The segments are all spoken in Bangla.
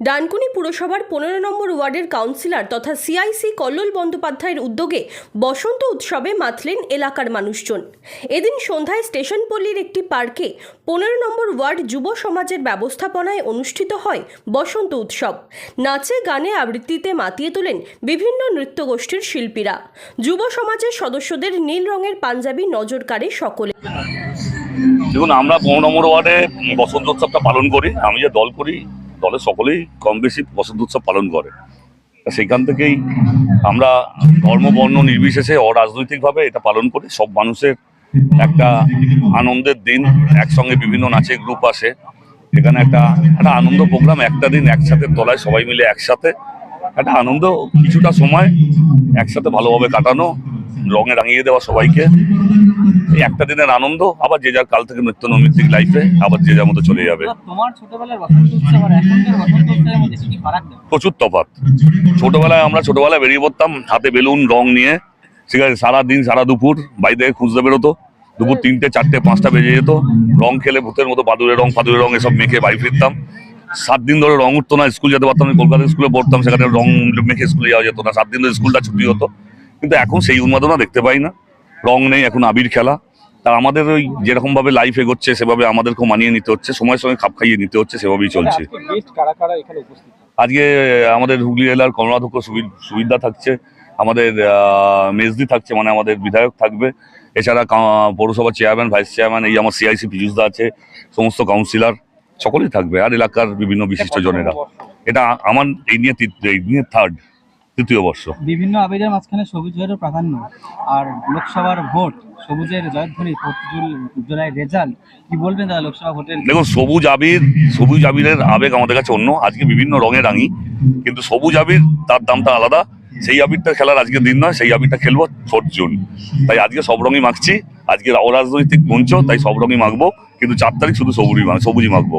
ডানকুনি পুরসভার পনেরো নম্বর ওয়ার্ডের কাউন্সিলর তথা সিআইসি কল্লোল বন্দ্যোপাধ্যায়ের উদ্যোগে বসন্ত উৎসবে মাতলেন এলাকার মানুষজন। এদিন সন্ধ্যায় স্টেশন পল্লীর একটি পার্কে পনেরো নম্বর ওয়ার্ড যুব সমাজের ব্যবস্থাপনায় অনুষ্ঠিত হয় বসন্ত উৎসব। নাচে গানে আবৃত্তিতে মাতিয়ে তোলেন বিভিন্ন নৃত্যগোষ্ঠীর শিল্পীরা। যুব সমাজের সদস্যদের নীল রঙের পাঞ্জাবি নজর কাড়ে সকলে। দেখুন, আমরা পনেরো নম্বর ওয়ার্ডে বসন্ত উৎসবটা পালন করি। আমি যে দল করি দলের সকলেই কম বেশি বসন্ত উৎসব পালন করে। তা সেইখান থেকেই আমরা ধর্ম, বর্ণ নির্বিশেষে অরাজনৈতিকভাবে এটা পালন করি। সব মানুষের একটা আনন্দের দিন, একসঙ্গে বিভিন্ন নাচের গ্রুপ আসে। এখানে একটা একটা আনন্দ প্রোগ্রাম একটা দিন একসাথে তলায় সবাই মিলে একসাথে। একটা আনন্দ কিছুটা সময় একসাথে ভালোভাবে কাটানো রঙে রাঙিয়ে দেওয়া সবাইকে। এই একটা দিনের আনন্দ আবার যে যার কাল থেকে নিত্য নৈমিত্তিক লাইফে আবার যে যার মতো চলে যাবে। প্রচুর তফাৎ। ছোটবেলায় আমরা ছোটবেলায় বেরিয়ে পড়তাম হাতে বেলুন রং নিয়ে। ঠিক আছে সারাদিন সারা দুপুর বাড়ি থেকে খুঁজতে বেরোতো। দুপুর তিনটে চারটে পাঁচটা বেজে যেত। রং খেলে ভূতের মতো বাদুরের রং ফাদুরের রং এসব মেখে বাড়ি ফিরতাম। সাত দিন ধরে রং উঠতো না স্কুল যেতে পারতাম কলকাতা স্কুলে পড়তাম সেখানে রং মেখে স্কুলে যাওয়া যেত না। সাত দিন ধরে স্কুলটা ছুটি হতো। কিন্তু এখন সেই উন্মাদনা দেখতে পাই না। রং নেই এখন আবির খেলা। তা আমাদের ওই যেরকম ভাবে লাইফ এগোচ্ছে সেভাবে আমাদেরকেও মানিয়ে নিতে হচ্ছে। সময়ের সঙ্গে খাপ খাইয়ে নিতে হচ্ছে সেভাবেই চলছে। আজকে আমাদের হুগলি জেলার কর্মাধ্যক্ষ সুবি- সুবিধা থাকছে আমাদের মেজদি থাকছে মানে আমাদের বিধায়ক থাকবে। এছাড়া পৌরসভার চেয়ারম্যান ভাইস চেয়ারম্যান এই আমার সিআইসি পীযুষদা আছে সমস্ত কাউন্সিলর সকলেই থাকবে। আর এলাকার বিভিন্ন বিশিষ্ট জনেরা। এটা আমার এই নিয়ে এই নিয়ে থার্ড তৃতীয় বর্ষ। বিভিন্ন আবেগের মাঝখানে সবুজ জয়েরও প্রাধান্য। আর লোকসভার ভোট সবুজের জয়ধ্বনি প্রতিজুল জুলাই রেজাল্ট কি বলবেন দাদা লোকসভা ভোটের? দেখুন সবুজ আবির সবুজ আবিরের আবেগ আমাদের কাছে অন্য। আজকে বিভিন্ন রঙে রাঙি কিন্তু সবুজ আবির তার দামটা আলাদা। সেই আবিরটা খেলার আজকে দিন নয় সেই আবিরটা খেলব ফোর্থ জুন তাই আজকে সব রঙই মাখছি আজকে অরাজনৈতিক মঞ্চ তাই সব রঙই মাখবো কিন্তু চার তারিখ শুধু সবুজই সবুজই মাখবো।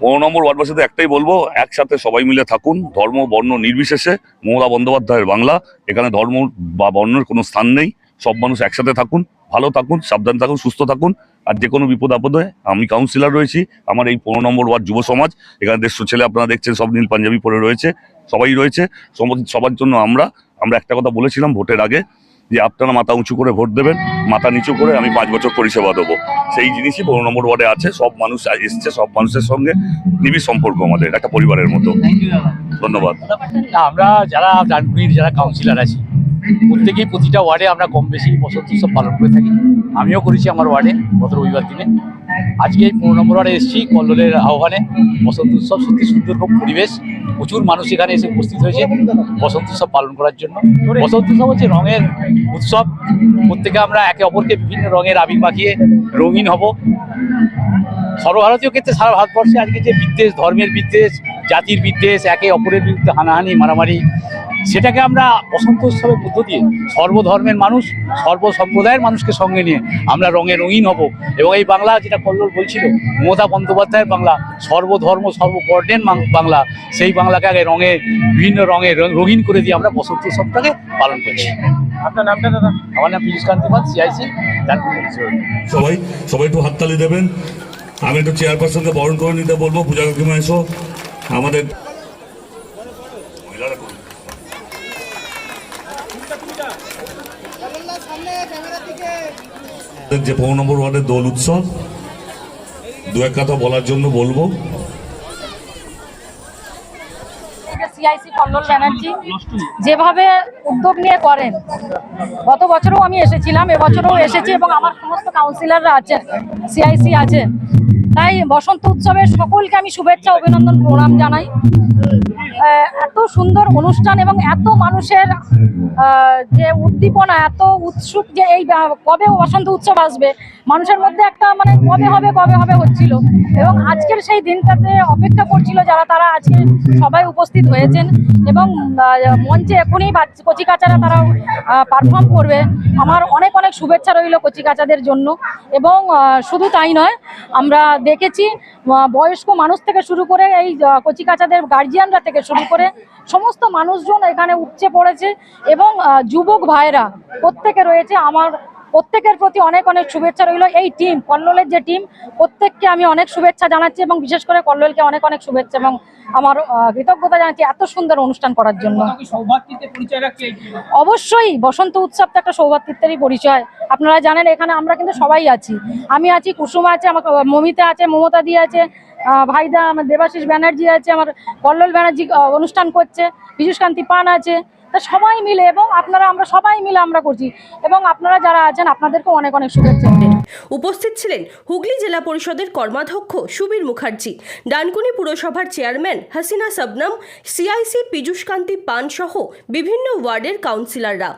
পনেরো নম্বর ওয়ার্ডবাসীতে একটাই বলব একসাথে সবাই মিলে থাকুন ধর্ম বর্ণ নির্বিশেষে মমতা বন্দ্যোপাধ্যায়ের বাংলা এখানে ধর্ম বা বর্ণের কোনো স্থান নেই সব মানুষ একসাথে থাকুন ভালো থাকুন সাবধান থাকুন সুস্থ থাকুন আর যে কোনো বিপদ আপদে আমি কাউন্সিলর রয়েছি আমার এই পনেরো নম্বর ওয়ার্ড যুব সমাজ এখানে দেড়শো ছেলে আপনারা দেখছেন সব নীল পাঞ্জাবি পরে রয়েছে সবাই রয়েছে। সবার জন্য আমরা আমরা একটা কথা বলেছিলাম ভোটের আগে, যে আপনারা মাথা উঁচু করে ভোট দেবেন, মাথা নিচু করে আমি পাঁচ বছর পরিষেবা দেবো। সেই জিনিসই পনেরো নম্বর ওয়ার্ডে আছে, সব মানুষ এসছে, সব মানুষের সঙ্গে নিবিড় সম্পর্ক আমাদের, একটা পরিবারের মতো। ধন্যবাদ। আমরা যারা ডানকুনির যারা কাউন্সিলর আছি, প্রত্যেকেই প্রতিটা ওয়ার্ডে আমরা কম বেশি বসন্ত উৎসব পালন করে থাকি। আমিও করেছি আমার ওয়ার্ডে, গত রবিবার দিনে। আজকে এই পনেরো নম্বর ওয়ার্ডে এসেছি, কল্লোলের আহ্বানে। বসন্ত উৎসব সত্যি সুন্দর খুব পরিবেশ। প্রচুর মানুষ এখানে এসে উপস্থিত হয়েছে বসন্ত উৎসব পালন করার জন্য। বসন্ত উৎসব হচ্ছে রঙের উৎসব। প্রত্যেকে আমরা একে অপরকে বিভিন্ন রঙের আবির মাখিয়ে রঙিন হব। সর্বভারতীয় ক্ষেত্রে সারা ভারতবর্ষে আজকে যে বিদ্বেষ, ধর্মের বিদ্বেষ, জাতির বিদ্বেষ, একে অপরের বিরুদ্ধে হানাহানি, মারামারি সেটাকে আমরা বসন্ত উৎসবের মধ্য দিয়ে সর্বধর্মের মানুষ সর্ব সম্প্রদায়ের মানুষকে সঙ্গে নিয়ে আমরা রঙে রঙিন হব। এবং এই বাংলা যেটা কল্লোল বলছিল মমতা বন্দ্যোপাধ্যায়ের বাংলা সর্বধর্ম সর্ববর্ণের বাংলা সেই বাংলাকে আগে রঙে বিভিন্ন রঙে রঙিন করে দিয়ে আমরা বসন্ত উৎসবটাকে পালন করছি। আপনার নামটা দাদা? আমার নাম পীযুষ কান্তিপাল সিআইসি সবাই সবাই একটু হাততালি দেবেন। আমি একটু চেয়ারপারসনকে বরণ করে নিতে বলব পূজা কাকিমা এসো। আমাদের মহিলারা করুন। আমাদের যে পনেরো নম্বর ওয়ার্ডের দোল উৎসব দু এক কথা বলার জন্য বলব। সিআইসি কল্লোল ব্যানার্জি যেভাবে উদ্যোগ নিয়ে করেন গত বছরও আমি এসেছিলাম এবছরও এসেছি এবং আমার সমস্ত কাউন্সিলাররা আছেন সিআইসি আছেন। তাই বসন্ত উৎসবের সকলকে আমি শুভেচ্ছা, অভিনন্দন, প্রণাম জানাই। এত সুন্দর অনুষ্ঠান এবং এত মানুষের যে উদ্দীপনা, এত উৎসুক যে এই কবে বসন্ত উৎসব আসবে, মানুষের মধ্যে একটা মানে কবে হবে কবে হবে হচ্ছিল। এবং আজকের সেই দিনটাতে অপেক্ষা করছিল যারা, তারা আজকে সবাই উপস্থিত হয়েছেন এবং মঞ্চে এখনই কচিকাচারা তারা পারফর্ম করবে। আমার অনেক অনেক শুভেচ্ছা রইল কচিকাচাদের জন্য এবং শুধু তাই নয়, আমরা দেখেছি বয়স্ক মানুষ থেকে শুরু করে এই কচিকাচাদের গার্জিয়ানরা থেকে শুরু করে সমস্ত মানুষজন এখানে উপচে পড়েছে এবং যুবক ভাইরা প্রত্যেকে রয়েছে আমার প্রত্যেকের প্রতি অনেক অনেক শুভেচ্ছা রইল। এই টিম কল্লোলের যে টিম প্রত্যেককে আমি অনেক শুভেচ্ছা জানাচ্ছি এবং বিশেষ করে কল্লোলকে অনেক অনেক শুভেচ্ছা এবং আমার কৃতজ্ঞতা জানাচ্ছি এত সুন্দর অনুষ্ঠান করার জন্য। অবশ্যই বসন্ত উৎসব তো একটা সৌভাতৃত্বেরই পরিচয়। আপনারা জানেন এখানে আমরা কিন্তু সবাই আছি। আমি আছি কুসুমা আছে আমার মমিতা আছে মমতা দি আছে ভাইদা আমার দেবাশিস ব্যানার্জি আছে আমার কল্লোল ব্যানার্জি অনুষ্ঠান করছে পীযুষকান্তি পান আছে। তা সবাই মিলে এবং আপনারা, আমরা সবাই মিলে আমরা করছি। এবং আপনারা যারা আছেন আপনাদেরকে অনেক অনেক শুভেচ্ছা। উপস্থিত ছিলেন হুগলি জেলা পরিষদের কর্মাধ্যক্ষ সুবীর মুখার্জি, ডানকুনি পুরসভার চেয়ারম্যান হাসিনা সবনম, সিআইসি পীযুষকান্তি পান সহ বিভিন্ন ওয়ার্ডের কাউন্সিলররা।